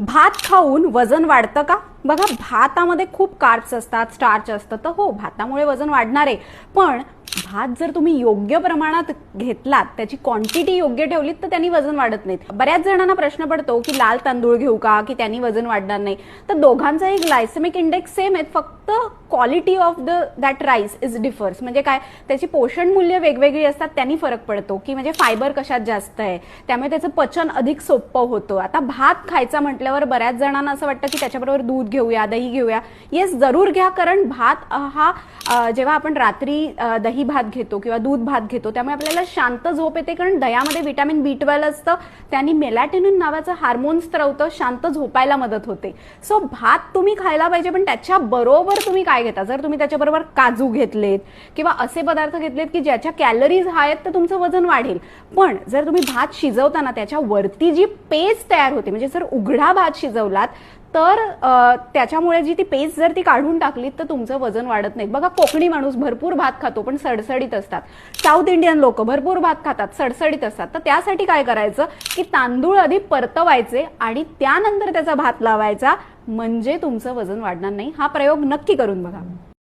भात खाऊन वजन वाढतं का? बघा भातामध्ये खूप कार्ब्स असतात स्टार्च असतं तर हो भातामुळे वजन वाढणार आहे. पण भात जर तुम्ही योग्य प्रमाणात घेतलात त्याची क्वांटिटी योग्य ठेवलीत तर त्यांनी वजन वाढत नाहीत. बऱ्याच जणांना प्रश्न पडतो की लाल तांदूळ घेऊ का की त्यांनी वजन वाढणार नाही. तर दोघांचाही ग्लायसेमिक इंडेक्स सेम आहेत फक्त quality of the that rice is differs म्हणजे काय त्याची पोषण मूल्य वेगवेगळी असतात त्यांनी फरक पडतो. की म्हणजे फायबर कशात जास्त आहे त्यामुळे त्याचं पचन अधिक सोपं होतं. आता भात खायचा म्हटल्यावर बऱ्याच जणांना असं वाटतं की त्याच्याबरोबर दूध घेऊया दही घेऊया. येस जरूर घ्या कारण भात हा जेव्हा आपण रात्री दही भात घेतो किंवा दूध भात घेतो त्यामुळे आपल्याला शांत झोप येते. कारण दह्यामध्ये विटॅमिन बी ट्वेल्व असतं त्यांनी मेलॅटिनिन नावाचं हार्मोन स्त्रवतं शांत झोपायला मदत होते. सो भात तुम्ही खायला पाहिजे पण त्याच्या बरोबर तुम्ही काय घेता? जर तुम्ही त्याच्याबरोबर काजू घेतलेत किंवा असे पदार्थ घेतलेत की ज्याच्या कॅलरीज आहेत तर तुमचं वजन वाढेल. पण जर तुम्ही भात शिजवताना त्याच्यावरती जी पेस्ट तयार होते म्हणजे जर उघडा भात शिजवलात तर त्याच्यामुळे जी ती पेस्ट जर ती काढून टाकलीत तर तुमचं वजन वाढत नाही. बघा कोकणी माणूस भरपूर भात खातो पण सडसडीत असतात. साऊथ इंडियन लोक भरपूर भात खातात सडसडीत असतात. तर त्यासाठी काय करायचं की तांदूळ आधी परतवायचे आणि त्यानंतर त्याचा भात लावायचा. म्हणजे तुमचं वजन वाढणार नाही. हा प्रयोग नक्की करून बघा.